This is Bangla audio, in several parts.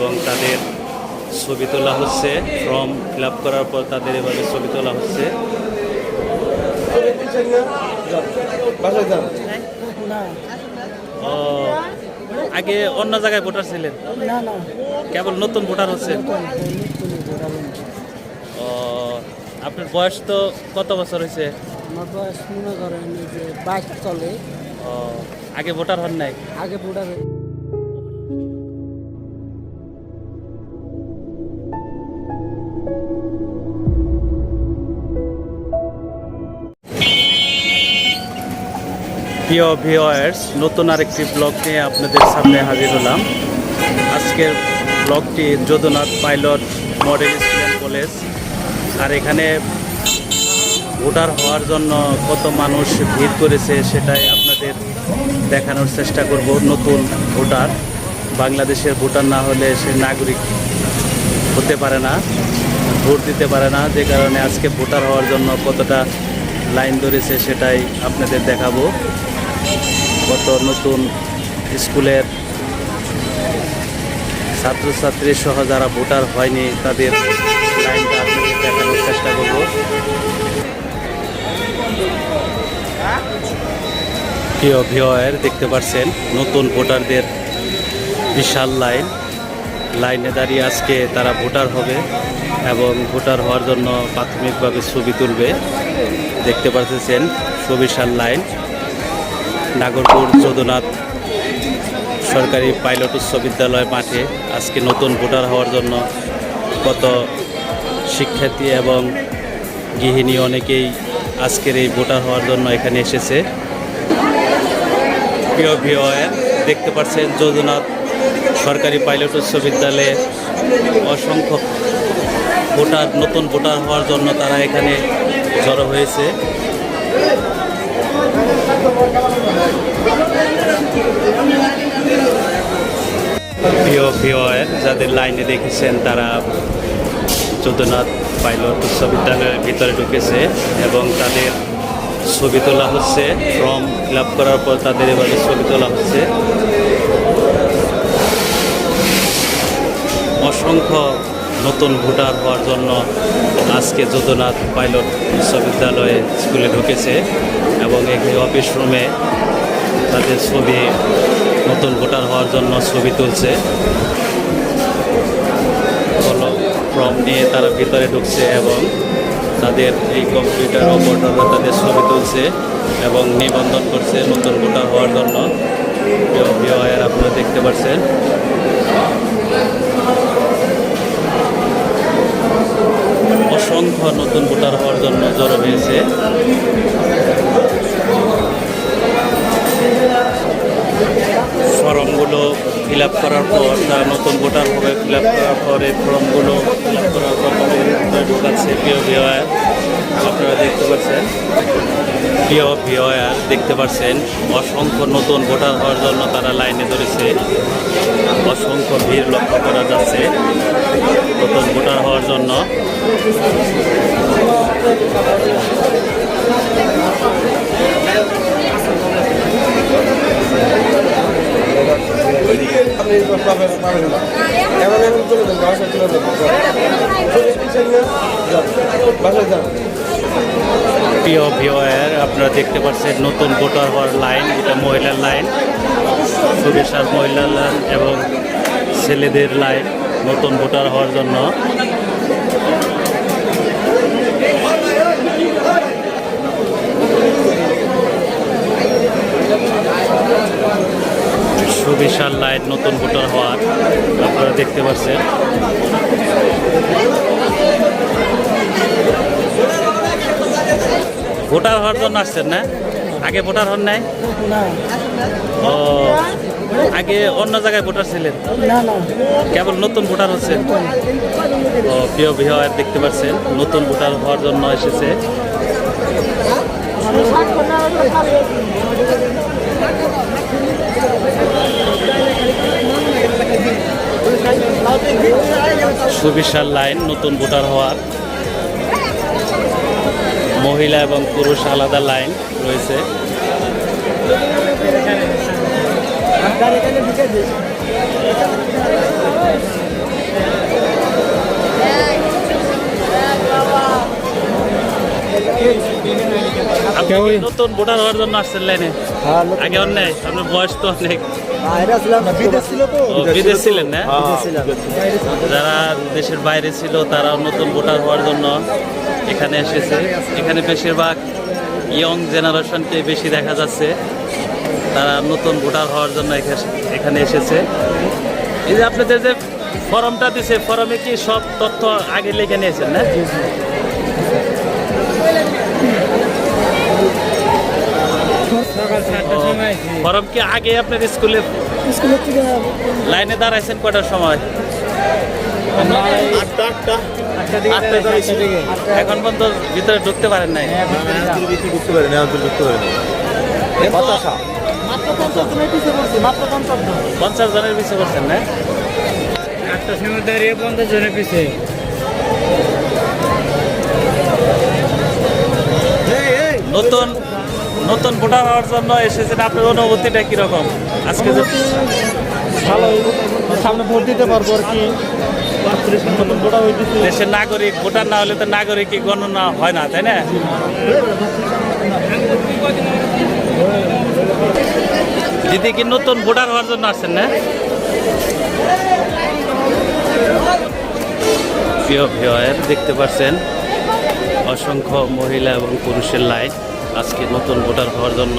এবং তাদের ছবি তোলা হচ্ছে ফর্ম ফিল আপ করার পর তাদের এভাবে ছবি তোলা হচ্ছে। ও, আগে অন্য জায়গায় ভোটার ছিলেন? কেবল নতুন ভোটার হচ্ছেন? ও, আপনার বয়স তো কত বছর হয়েছে? আমার বয়স মনে করেন যে বাইক চলে। ও, আগে ভোটার হন নাই? আগে বুড়া প্রিয় ভিওয়ার্স নতুন আরেকটি ব্লগ নিয়ে আপনাদের সামনে হাজির হলাম। আজকের ব্লগটি Jadunath pilot model school college. আর এখানে ভোটার হওয়ার জন্য কত মানুষ ভিড় করেছে সেটাই আপনাদের দেখানোর চেষ্টা করব নতুন ভোটার। বাংলাদেশের ভোটার না হলে সে নাগরিক হতে পারে না, ভোট দিতে পারে না। যে কারণে আজকে ভোটার হওয়ার জন্য কতটা লাইন ধরেছে সেটাই আপনাদের দেখাবো। কত নতুন স্কুলের ছাত্রছাত্রী সহ যারা ভোটার হয়নি, তাদের লাইনটা দেখানোর চেষ্টা করব। প্রিয় ভিওয়ার দেখতে পাচ্ছেন, নতুন ভোটারদের বিশাল লাইন। লাইনে দাঁড়িয়ে আজকে তারা ভোটার হবে এবং ভোটার হওয়ার জন্য প্রাথমিকভাবে ছবি তুলবে। দেখতে পাচ্ছেন সুবিশাল লাইন। নাগরপুর যদুনাথ সরকারি পাইলট উচ্চ বিদ্যালয় মাঠে আজকে নতুন ভোটার হওয়ার জন্য কত শিক্ষার্থী এবং গৃহিণী অনেকেই আজকের এই ভোটার হওয়ার জন্য এখানে এসেছে। প্রিয় ভিওয়ার দেখতে পাচ্ছেন যদুনাথ সরকারি পাইলট উচ্চ বিদ্যালয়ে অসংখ্য ভোটার, নতুন ভোটার হওয়ার জন্য তারা এখানে জড়ো হয়েছে। প্রিয় ভিওয়ার যাদের লাইনে দেখেছেন, তারা যদুনাথ পাইলট উচ্চ ভিতরে ঢুকেছে এবং তাদের ছবি তোলা হচ্ছে। ফর্ম ফিল করার পর তাদের এভাবে ছবি তোলা হচ্ছে। অসংখ্য নতুন ভোটার হওয়ার জন্য আজকে যদুনাথ পাইলট বিশ্ববিদ্যালয়ে স্কুলে ঢুকেছে। এবং এই অফিস রুমে তাদের ছবি নতুন ভোটার হওয়ার জন্য ছবি তুলছে। ফর্ম নিয়ে তারা ভিতরে ঢুকছে এবং তাদের এই কম্পিউটার অপারেটররা তাদের ছবি তুলছে এবং নিবন্ধন করছে নতুন ভোটার হওয়ার জন্য। বিওয়ার আপনারা দেখতে পাচ্ছেন অসংখ্য নতুন ভোটার হওয়ার জন্য জড়ো হয়েছে। ফর্মগুলো ফিল আপ করার পর তারা নতুন ভোটার হবে ফিল আপ করার পরে ফর্মগুলো ফিল আপ করার পর ঢুকাচ্ছে প্রিয় ভিওয়ার আপনারা দেখতে পাচ্ছেন প্রিয় ভিওয়ার দেখতে পাচ্ছেন, অসংখ্য নতুন ভোটার হওয়ার জন্য তারা লাইনে ধরেছে। অসংখ্য ভিড় লক্ষ্য করা যাচ্ছে নতুন ভোটার হওয়ার জন্য। আপনি পাবেন না। এমন চলে যান চলে যান বাসায় যান প্রিয় ভিওয়ার আপনারা দেখতে পাচ্ছেন নতুন ভোটার হওয়ার লাইন, এটা মহিলার লাইন। সুরেশার মহিলার লাইন এবং ছেলেদের লাইন, নতুন ভোটার হওয়ার জন্য। সুবিশাল লাইট নতুন ভোটার হওয়ার আপনারা দেখতে পাচ্ছেন। ভোটার হওয়ার জন্য আসছেন না? আগে ভোটার হন নাই? ও আগে অন্য জায়গায় ভোটার ছিলেন? কেবল নতুন ভোটার হচ্ছেন? ও প্রিয় বিহার দেখতে পাচ্ছেন নতুন ভোটার হওয়ার জন্য এসেছে। সুবিশাল লাইন নতুন ভোটার হওয়ার। মহিলা এবং পুরুষ আলাদা লাইন রয়েছে। নতুন ভোটার হওয়ার জন্য আসছেন লাইনে? হ্যাঁ, আগে অন্যায় আপনার বয়স তো অনেক। বিদেশ ছিল তো। ও, বিদেশ ছিলেন না? যারা দেশের বাইরে ছিল তারা নতুন ভোটার হওয়ার জন্য এখানে এসেছে। এখানে বেশিরভাগ ইয়ং জেনারেশনকে বেশি দেখা যাচ্ছে। তারা নতুন ভোটার হওয়ার জন্য এখা- এখানে এসেছে। এই যে আপনাদের যে ফর্মটা দিছে ফর্মে কি সব তথ্য আগে লিখে নিয়েছেন না? ফর্ম কি আগে আপনার স্কুলে স্কুলের থেকে লাইনে দাঁড়াইছেন কটার সময়? আটটা আটটা। এখন পর্যন্ত ভিতরে ঢুকতে পারেন নাই? ঢুকতে পারে না ঢুকতে পারে হতাশা। পঞ্চাশ জনের পিছিয়ে করছেন না? একটা সময় দাঁড়িয়ে পঞ্চাশ জনের পিছিয়ে। নতুন নতুন ভোটার হওয়ার জন্য এসেছেন আপনার অনুভূতিটা কীরকম? আজকে ভালো সামনে ভোট দিতে পারব আর কি। দেশের নাগরিক ভোটার না হলে তো নাগরিক গণনা হয় না তাই না? দিদি কি নতুন ভোটার হওয়ার জন্য আসছেন না? প্রিয় ভিওয়ার দেখতে পাচ্ছেন অসংখ্য মহিলা এবং পুরুষের লাইন। আজকে নতুন ভোটার হওয়ার জন্য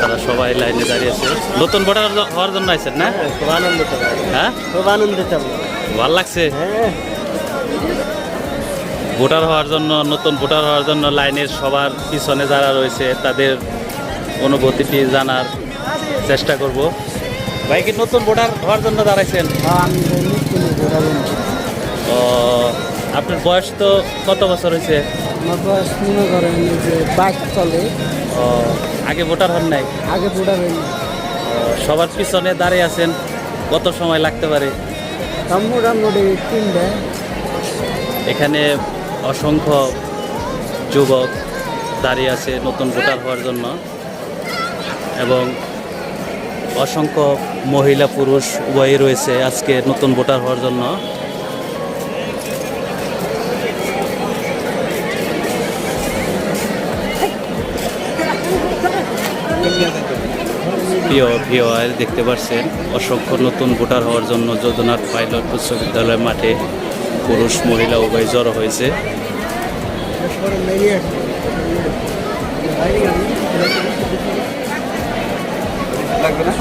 তারা সবাই লাইনে দাঁড়িয়েছে। নতুন ভোটার হওয়ার জন্য আছেন না? খুব আনন্দিত হ্যাঁ? খুব আনন্দিত ভালো লাগছে? হ্যাঁ। ভোটার হওয়ার জন্য নতুন ভোটার হওয়ার জন্য লাইনের সবার পিছনে যারা রয়েছে তাদের অনুভূতিটি জানার চেষ্টা করব। ভাই কি নতুন ভোটার হওয়ার জন্য দাঁড়াইছেন? ভোটার ও আপনার বয়স তো কত বছর হয়েছে? আমার বয়স মনে করেন যে বাইক চলে। ও আগে ভোটার হন নাই? আগে ভোটার হয়নি সবার পিছনে দাঁড়িয়ে আছেন কত সময় লাগতে পারে? তার মোটামুটি তিনটে এখানে অসংখ্য যুবক দাঁড়িয়ে আছে নতুন ভোটার হওয়ার জন্য এবং অসংখ্য মহিলা পুরুষ উভয়ই রয়েছে আজকে নতুন ভোটার হওয়ার জন্য। প্রিয় ভিওয়ার দেখতে পাচ্ছেন অসংখ্য নতুন ভোটার হওয়ার জন্য যদুনাথ পাইলট উচ্চ বিদ্যালয় মাঠে পুরুষ, মহিলা উভয় জড়ো হয়েছে। লাগবে না?